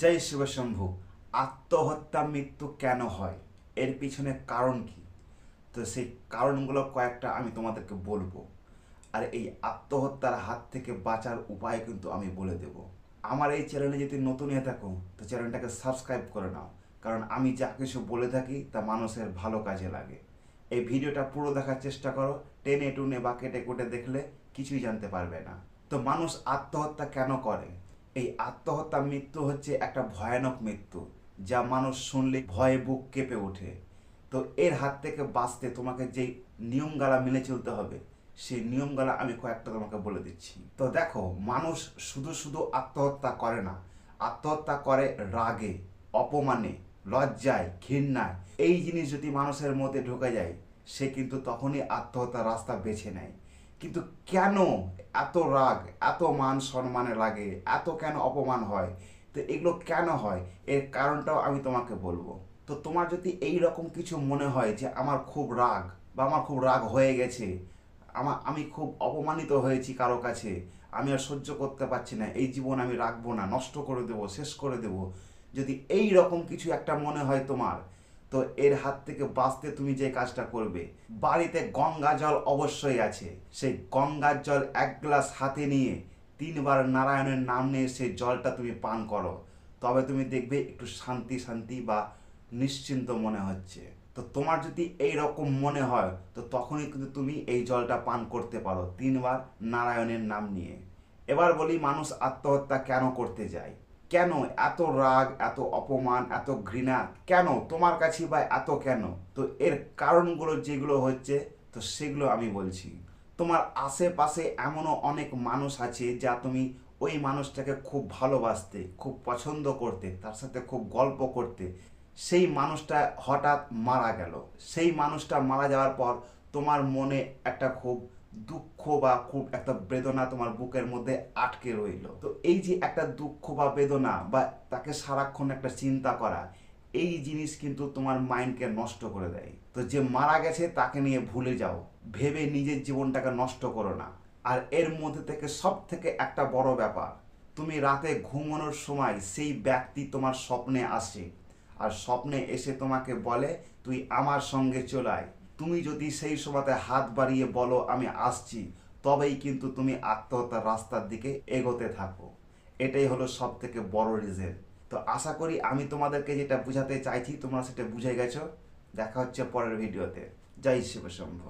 জয় শিবশম্ভু আত্মহত্যা মৃত্যু কেন হয়? এর পিছনে কারণ কি? তো সেই কারণগুলো কয়েকটা আমি তোমাদেরকে বলব। আর এই আত্মহত্যার হাত থেকে বাঁচার উপায় কিন্তু আমি বলে দেব। আমার এই চ্যানেলে যদি নতুন হয়ে থাকো, তো চ্যানেলটাকে সাবস্ক্রাইব করে নাও। কারণ আমি যা কিছু বলে থাকি, তা মানুষের ভালো কাজে লাগে। এই ভিডিওটা পুরো দেখার চেষ্টা করো, টেনে টুনে বা কেটে কুটে দেখলে কিছুই জানতে পারবে না। তো মানুষ আত্মহত্যা কেন করে? এই আত্মহত্যা মৃত্যু হচ্ছে একটা ভয়ানক মৃত্যু, যা মানুষ শুনলে ভয়ে বুক কেঁপে ওঠে। তো এর হাত থেকে বাঁচতে তোমাকে যেই নিয়মগালা মেনে চলতে হবে, সেই নিয়মগালা আমি কয়েকটা তোমাকে বলে দিচ্ছি। তো দেখো, মানুষ শুধু শুধু আত্মহত্যা করে না, আত্মহত্যা করে রাগে, অপমানে, লজ্জায়, ঘৃণায়। এই জিনিস যদি মানুষের মধ্যে ঢুকে যায়, সে কিন্তু তখনই আত্মহত্যার রাস্তা বেছে নেয়। কিন্তু কেন এত রাগ, এত মান সম্মানে লাগে, এত কেন অপমান হয়? তো এগুলো কেন হয়? এর কারণটাও আমি তোমাকে বলব। তো তোমার যদি এই রকম কিছু মনে হয় যে আমার খুব রাগ বা আমার খুব রাগ হয়ে গেছে আমার আমি খুব অপমানিত হয়েছি কারও কাছে, আমি আর সহ্য করতে পারছি না, এই জীবন আমি রাখব না, নষ্ট করে দেবো, শেষ করে দেবো, যদি এই রকম কিছু একটা মনে হয় তোমার তো এর হাত থেকে বাঁচতে তুমি যে কাজটা করবে, বাড়িতে গঙ্গা জল অবশ্যই আছে। সেই গঙ্গার জল এক গ্লাস হাতে নিয়ে তিনবার নারায়ণের নাম নিয়ে সেই জলটা তুমি পান করো। তবে তুমি দেখবে একটু শান্তি শান্তি বা নিশ্চিন্ত মনে হচ্ছে। তো তোমার যদি এই রকম মনে হয়, তো তখনই কিন্তু তুমি এই জলটা পান করতে পারো তিনবার নারায়ণের নাম নিয়ে। এবার বলি, মানুষ আত্মহত্যা কেন করতে যায়? কেন এত রাগ, এত অপমান, এত ঘৃণা? কেন? তোমার কাছে বা এত কেন? তো এর কারণগুলো যেগুলো হচ্ছে, তো সেগুলো আমি বলছি। তোমার আশেপাশে এমনও অনেক মানুষ আছে যা তুমি ওই মানুষটাকে খুব ভালোবাসতে, খুব পছন্দ করতে, তার সাথে খুব গল্প করতে। সেই মানুষটা হঠাৎ মারা গেল। সেই মানুষটা মারা যাওয়ার পর তোমার মনে একটা খুব দুঃখ বা খুব একটা বেদনা তোমার বুকের মধ্যে আটকে রইল। তো এই যে একটা দুঃখ বা বেদনা বা তাকে সারাক্ষণ একটা চিন্তা করা, এই জিনিস কিন্তু তোমার মাইন্ডকে নষ্ট করে দেয়। তো যে মারা গেছে তাকে নিয়ে ভুলে যাও। ভেবে নিজের জীবনটাকে নষ্ট করো না। আর এর মধ্যে থেকে সব থেকে একটা বড় ব্যাপার, তুমি রাতে ঘুমানোর সময় সেই ব্যক্তি তোমার স্বপ্নে আসে। আর স্বপ্নে এসে তোমাকে বলে, তুই আমার সঙ্গে চলায় তুমি যদি সেই সময়তে হাত বাড়িয়ে বলো, আমি আসছি, তবেই কিন্তু তুমি আত্মহত্যার রাস্তার দিকে এগোতে থাকো। এটাই হলো সব থেকে বড় রিজন তো আশা করি আমি তোমাদেরকে যেটা বুঝাতে চাইছি, তোমরা সেটা বুঝে গেছো। দেখা হচ্ছে পরের ভিডিওতে। জয় শিবশম্ভ